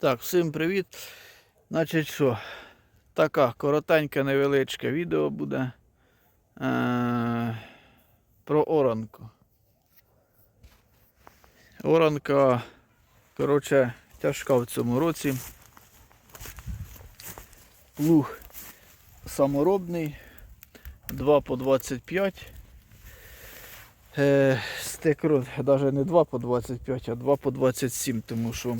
Так, всім привіт. Значить що, така коротеньке невеличке відео буде е- про оранку. Оранка, коротше, тяжка в цьому році. Плуг саморобний, 2 по 25. Е, стекрот навіть не 2 по 25, а 2 по 27, тому що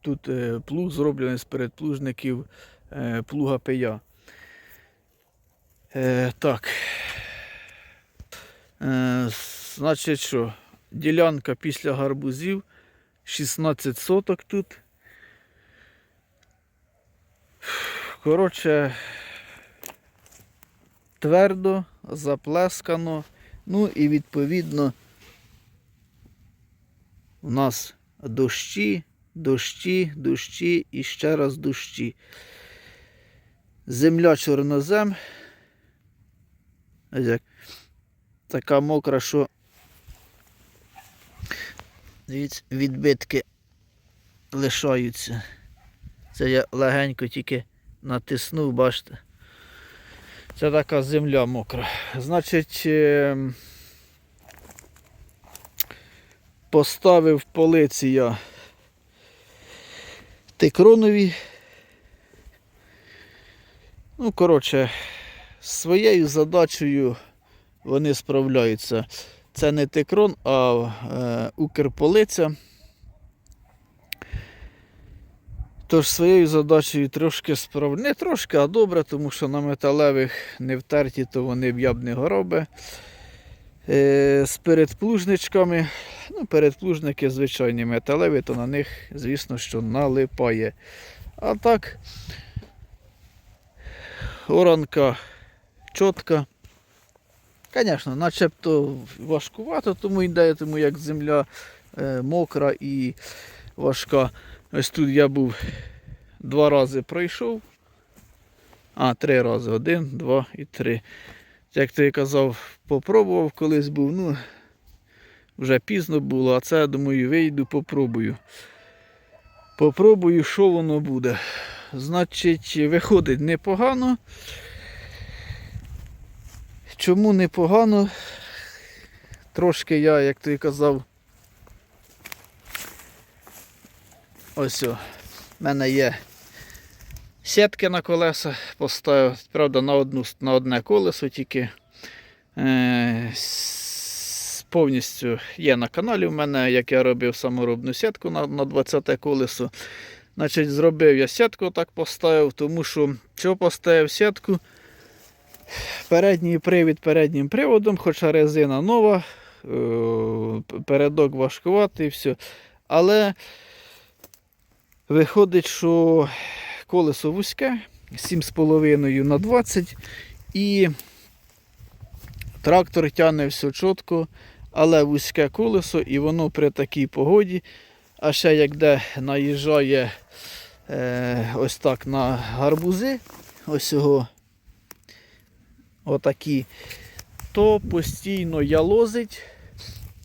Тут е, плуг зроблений з передплужників е, плуга пия. Е, Так. Е, Значить що, ділянка після гарбузів 16 соток тут. Коротше, твердо, заплескано. Ну і відповідно у нас дощі, дощі, дощі і ще раз дощі. Земля чорнозем. Ось як. Така мокра, що відбитки лишаються. Це я легенько тільки натиснув, бачите. Це така земля мокра. Значить, поставив полиці я тикронові. Ну, коротше, своєю задачею вони справляються. Це не тикрон, а е, укрполиця. Тож своєю задачею трошки справ... Не трошки, а добре, тому що на металевих не втерті, то вони б я б не гороби. Е, з передплужничками. Ну, передплужники звичайні металеві, то на них, звісно, що налипає. А так, оранка чітка. Звісно, начебто важкувато, тому йде, тому як земля е, мокра і важка. Ось тут я був два рази пройшов. А, три рази. Один, два і три. Як ти казав, попробував колись був, ну вже пізно було, а це, я думаю, вийду, попробую. Попробую, що воно буде. Значить, виходить непогано. Чому непогано? Трошки я, як ти казав, ось о, в мене є сітки на колеса, поставив, правда, на, одну, на одне колесо тільки. Е, повністю є на каналі в мене, як я робив саморобну сітку на, на 20 колесо. Значить, зробив я сітку так поставив, тому що чого поставив сітку? Передній привід переднім приводом, хоча резина нова, е, передок важкуватий, все. Але виходить, що колесо вузьке, 7,5 на 20 і трактор тягне все чітко, але вузьке колесо, і воно при такій погоді, а ще як де наїжджає е, ось так на гарбузи, ось його отакі, то постійно ялозить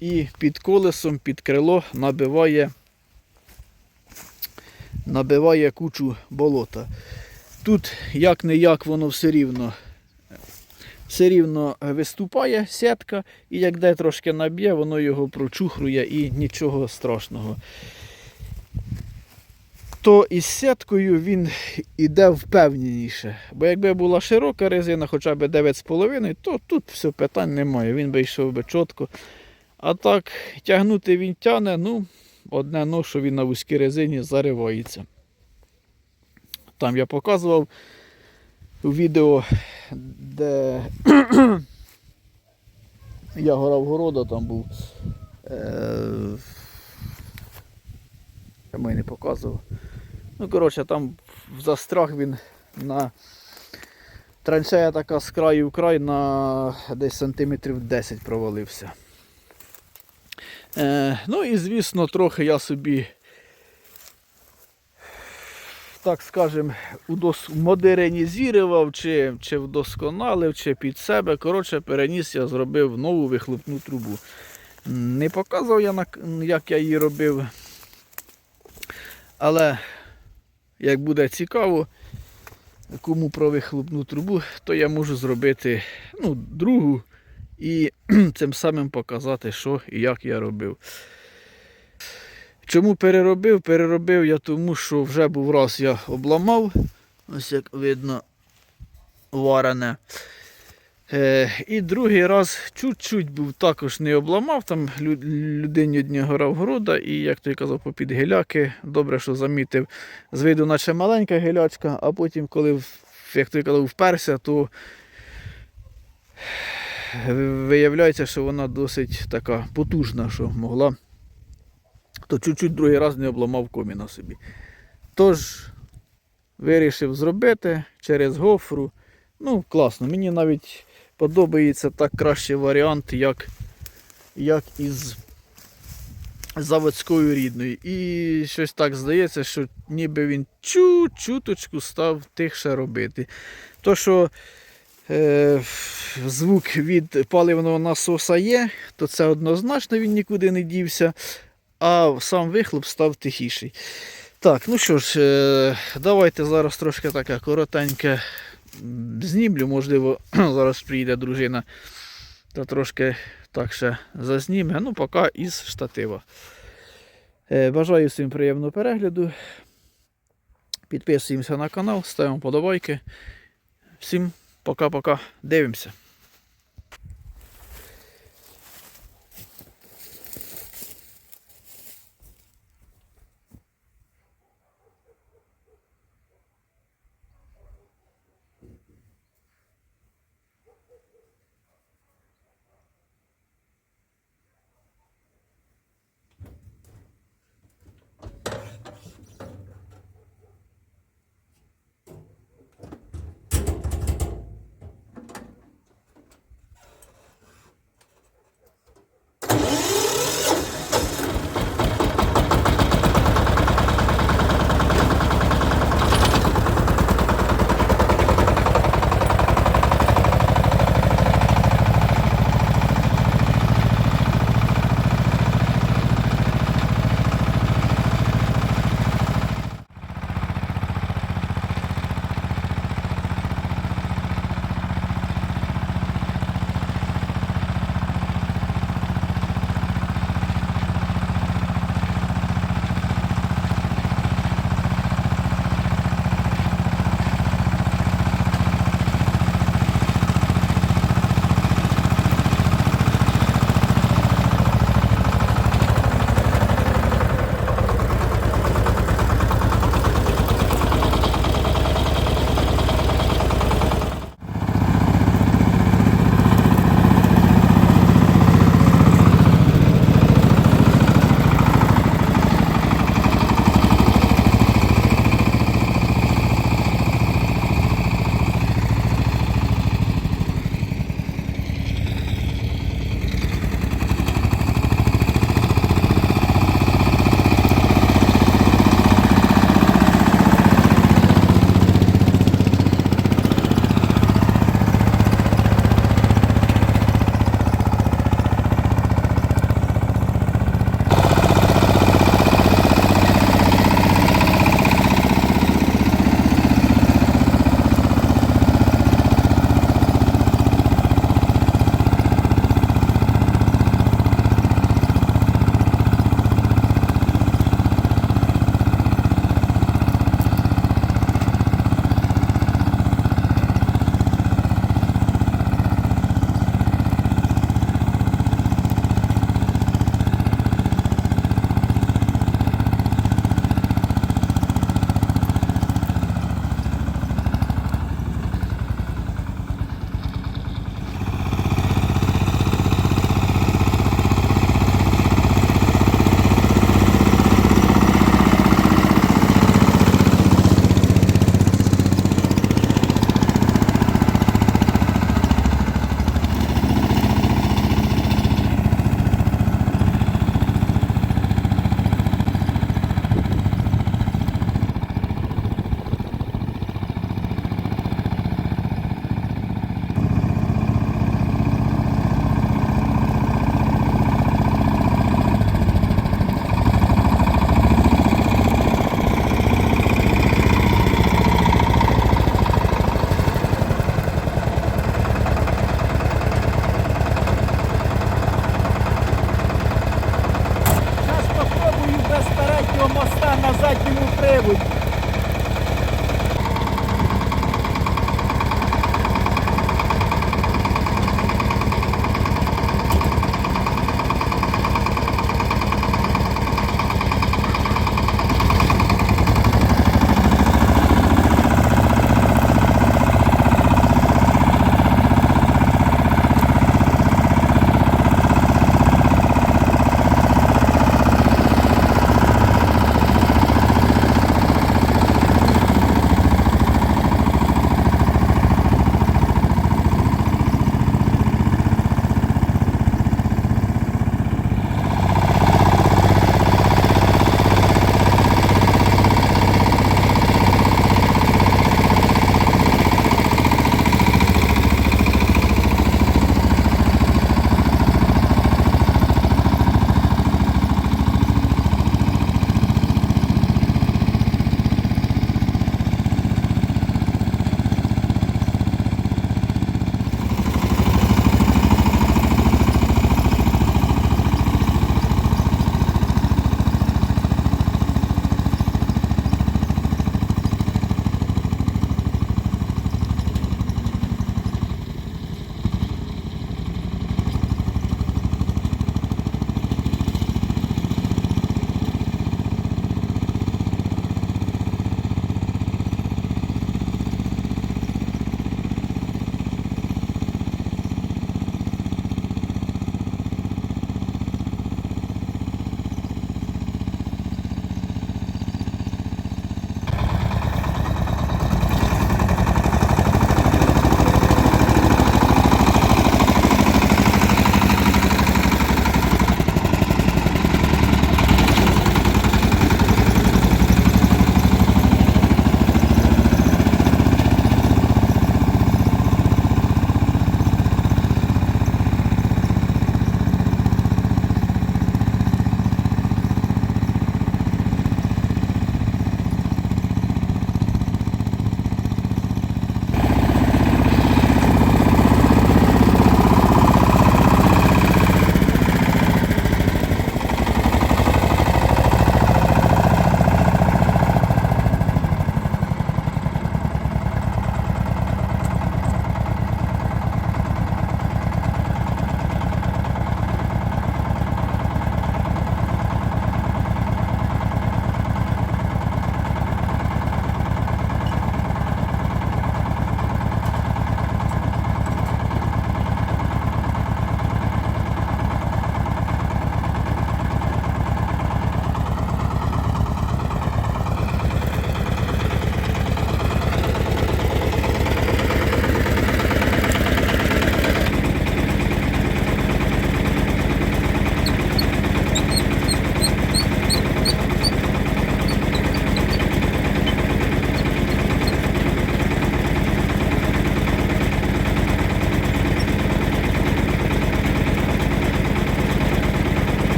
і під колесом, під крило набиває, набиває кучу болота. Тут як не як воно все рівно все рівно виступає сітка, і як де трошки наб'є, воно його прочухрує і нічого страшного. То із сіткою він іде впевненіше. Бо якби була широка резина, хоча б 9,5, то тут все питань немає. Він би йшов би чітко. А так, тягнути він тягне, ну, одне но, що він на вузькій резині заривається. Там я показував відео, де я горав города, там був. Е... Я мені не показував. Ну, коротше, там в застрах він на траншея така з краю в край на десь сантиметрів 10 провалився. Е, ну і звісно, трохи я собі, так скажем, удос... модернізував, чи, чи вдосконалив, чи під себе. Коротше, переніс я зробив нову вихлопну трубу. Не показував я, як я її робив. Але як буде цікаво, кому про вихлопну трубу, то я можу зробити ну, другу і цим самим показати, що і як я робив. Чому переробив? Переробив я тому, що вже був раз я обламав, ось як видно, варене. Е, і другий раз чуть-чуть був також не обламав, там людині одні гора вгорода, і, як той казав, попід геляки. Добре, що замітив, з виду наче маленька гелячка, а потім, коли, як той казав, вперся, то виявляється, що вона досить така потужна, що могла. То чуть-чуть другий раз не обламав коміна собі. Тож вирішив зробити через гофру. Ну, класно. Мені навіть подобається так кращий варіант, як, як із заводською рідною. І щось так здається, що ніби він чуть-чуточку став тихше робити. То, що звук від паливного насоса є, то це однозначно він нікуди не дівся, а сам вихлоп став тихіший. Так, ну що ж, е, давайте зараз трошки таке коротеньке знімлю, можливо, зараз приїде дружина та трошки так ще зазніме. Ну, поки із штатива. Е, Бажаю всім приємного перегляду. Підписуємося на канал, ставимо подобайки. Всім пока-пока. Дивимося.